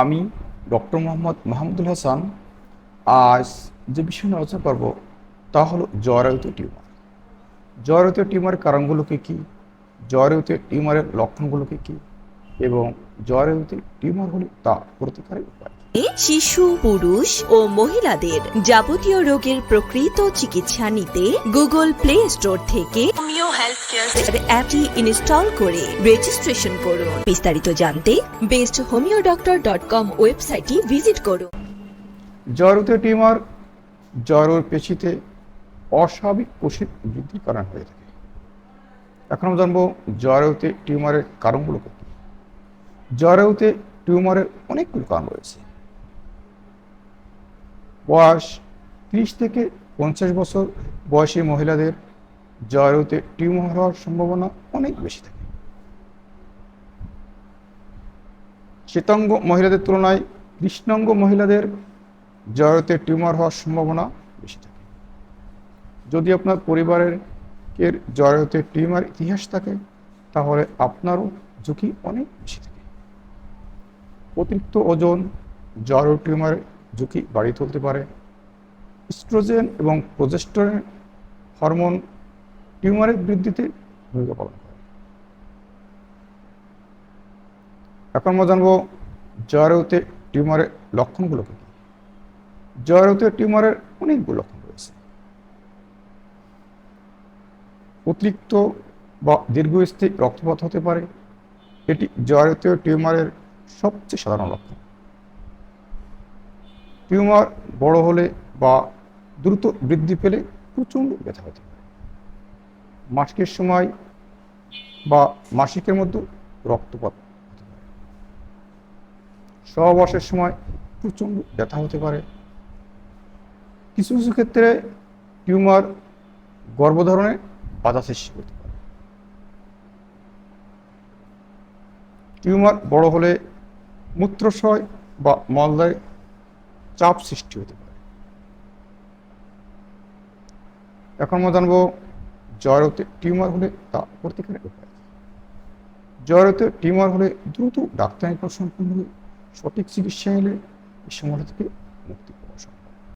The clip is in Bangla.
আমি ডক্টর মোহাম্মদ মাহমুদুল হাসান, আজ যে বিষয় নিয়ে আলোচনা করব তা হলো জরায়ুত টিউমার। জরায়ুত টিউমারের কারণগুলোকে কী? জরায়ুত টিউমারের লক্ষণগুলোকে কী? এবং জরায়ুত টিউমার হলে তা প্রতিকারের উপায়? শিশু পুরুষ ও মহিলাদের যাবতীয় রোগের প্রকৃত চিকিৎসা নিতে গুগল প্লে স্টোর থেকে অ্যাপটি ইনস্টল করে রেজিস্ট্রেশন করুন। বিস্তারিত জানতে best homeo doctor dot com ওয়েবসাইটটি ভিজিট করুন। জরায়ুত টিউমার জরায়ুর পেশিতে অস্বাভাবিক কোষের বৃদ্ধির কারণ হয়ে থাকে। এখন আমরা জানব জরায়ুতে টিউমারের কারণগুলো কী। জরায়ুতে টিউমারের অনেকগুলো কারণ রয়েছে। বয়স ত্রিশ থেকে পঞ্চাশ বছর বয়সী মহিলাদের জরায়ুতে টিউমার হওয়ার সম্ভাবনা অনেক বেশি থাকে। শ্বেতাঙ্গ মহিলাদের তুলনায় কৃষ্ণাঙ্গ মহিলাদের জরায়ুতে টিউমার হওয়ার সম্ভাবনা বেশি থাকে। যদি আপনার পরিবারের এর জরায়ুতে টিউমার ইতিহাস থাকে, তাহলে আপনারও ঝুঁকি অনেক বেশি থাকে। অতিরিক্ত ওজন জরায়ু টিউমারের ঝুঁকি বাড়িয়ে তুলতে পারে। স্ট্রোজেন এবং প্রজেস্টরেন হরমোন টিউমারের বৃদ্ধিতে ভূমিকা পালন করে। এখন আমরা জানব জরায়ুতে টিউমারের লক্ষণগুলো কী? জরায়ুতে টিউমারের অনেকগুলো লক্ষণ রয়েছে। অতিরিক্ত বা দীর্ঘস্থায়ী রক্তপাত হতে পারে। এটি জরায়ুতে টিউমারের সবচেয়ে সাধারণ লক্ষণ। টিউমার বড় হলে বা দ্রুত বৃদ্ধি পেলে প্রচণ্ড ব্যথা হতে পারে। মাসিকের সময় বা মাসিকের মধ্যে রক্তপাত হতে পারে। সহবাসের সময় প্রচণ্ড ব্যথা হতে পারে। কিছু কিছু ক্ষেত্রে টিউমার গর্ভধারণে বাধা সৃষ্টি করতে পারে। টিউমার বড় হলে মূত্রশয় বা মলদায় চাপ সৃষ্টি হতে পারে এখন আমরা জানব জয়রতে টিউমার হলে তা প্রতিকারের উপায়? জয়রতে টিউমার হলে দ্রুত ডাক্তারি সম্পূর্ণ হলে সঠিক চিকিৎসা এলে এই সমস্যা থেকে মুক্তি।